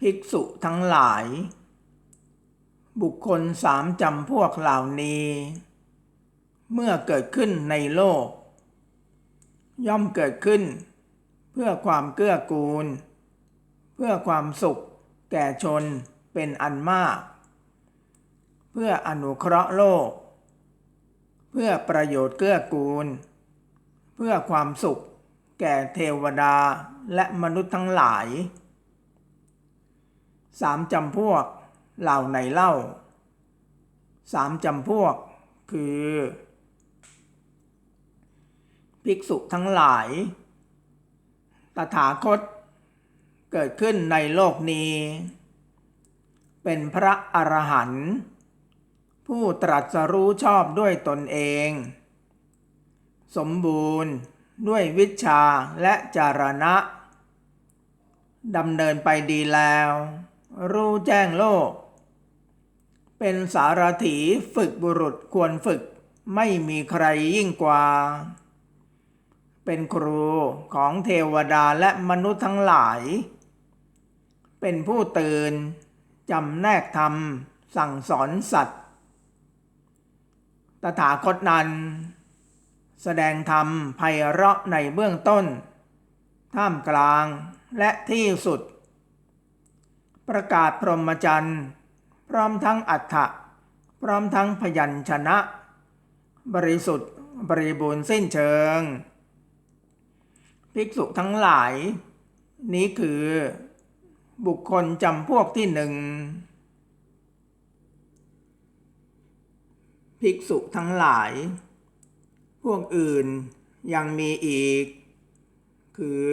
ภิกษุทั้งหลาย บุคคลสามจำพวกเหล่านี้ เมื่อเกิดขึ้นในโลก ย่อมเกิดขึ้น เพื่อความเกื้อกูล เพื่อความสุข แก่ชนเป็นอันมาก เพื่ออนุเคราะห์โลก เพื่อประโยชน์เกื้อกูล เพื่อความสุข แก่เทวดาและมนุษย์ทั้งหลาย สามจำพวกเหล่าไหนเล่าสามจำพวกคือ ภิกษุทั้งหลาย ตถาคต เกิดขึ้นในโลกนี้ เป็นพระอรหันต์ผู้ตรัสรู้ชอบด้วยตนเอง สมบูรณ์ด้วยวิชาและจารณะดำเนินไปดีแล้ว รู้แจ้งโลก เป็นสารถีฝึกบุรุษควรฝึกไม่มีใครยิ่งกว่า เป็นครูของเทวดาและมนุษย์ทั้งหลาย เป็นผู้ตื่นจำแนกธรรมสั่งสอนสัตว์ ตถาคตนั้นแสดงธรรมไพเราะในเบื้องต้น ท่ามกลางและที่สุด ประกาศพรหมจรรย์ พร้อมทั้งอัฏฐะพร้อมทั้งพยัญชนะ บริสุทธิ์บริบูรณ์สิ้นเชิง ภิกษุทั้งหลาย นี้คือบุคคลจำพวกที่หนึ่งภิกษุทั้งหลาย พวกอื่นยังมีอีก คือ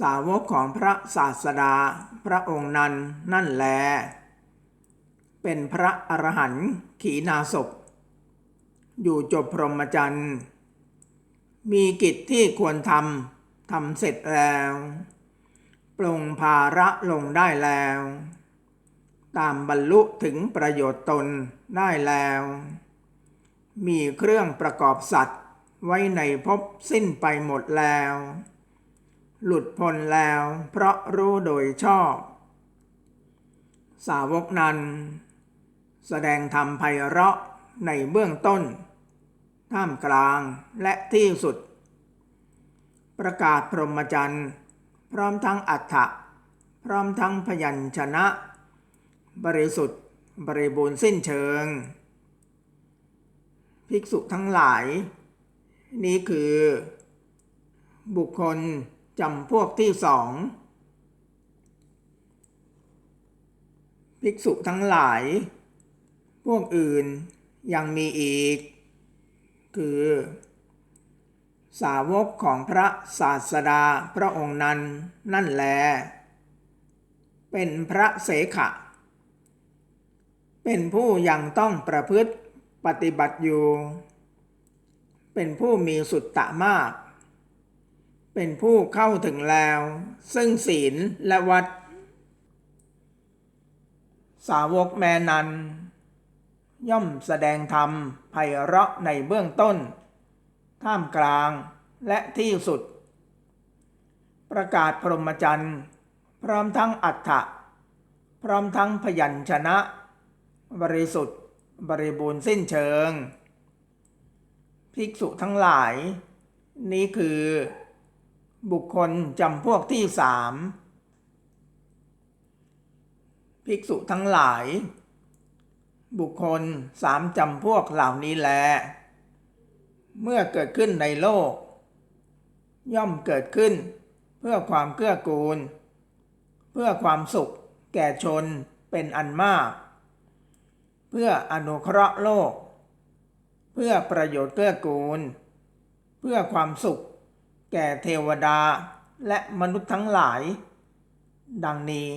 สาวกของพระศาสดา พระองค์นั้นนั่นแล เป็นพระอรหันต์ขีณาศพ อยู่จบพรหมจรรย์ มีกิจที่ควรทำทำเสร็จแล้วปลงภาระลงได้แล้ว ตามบรรลุถึงประโยชน์ตนได้แล้ว มีเครื่องประกอบสัตว์ไว้ในภพสิ้นไปหมดแล้ว หลุดพ้นแล้ว เพราะรู้โดยชอบ สาวกนั้น แสดงธรรมไพเราะในเบื้องต้น ท่ามกลางและที่สุด ประกาศพรหมจรรย์ พร้อมทั้งอัฏฐะพร้อมทั้งพยัญชนะ บริสุทธิ์บริบูรณ์สิ้นเชิง ภิกษุทั้งหลาย นี้คือ บุคคล จำพวกที่สองภิกษุทั้งหลาย พวกอื่นยังมีอีก คือ สาวกของพระศาสดาพระองค์นั้นนั่นแล เป็นพระเสขะ เป็นผู้ยังต้องประพฤติปฏิบัติอยู่ เป็นผู้มีสุตตะมาก เป็นผู้เข้าถึงแล้ว ซึ่งศีลและวัด สาวกแม่นั้น ย่อมแสดงธรรมไพเราะในเบื้องต้น ท่ามกลางและที่สุด ประกาศพรหมจรรย์ พร้อมทั้งอัฏฐะพร้อมทั้งพยัญชนะ บริสุทธิ์ บริบูรณ์สิ้นเชิง ภิกษุทั้งหลาย นี้คือ บุคคลจำพวกที่สามภิกษุทั้งหลาย บุคคลสามจำพวกเหล่านี้แล เมื่อเกิดขึ้นในโลก ย่อมเกิดขึ้น เพื่อความเกื้อกูล เพื่อความสุขแก่ชนเป็นอันมาก เพื่ออนุเคราะห์โลก เพื่อประโยชน์เกื้อกูล เพื่อความสุข แก่เทวดาและมนุษย์ทั้งหลาย ดังนี้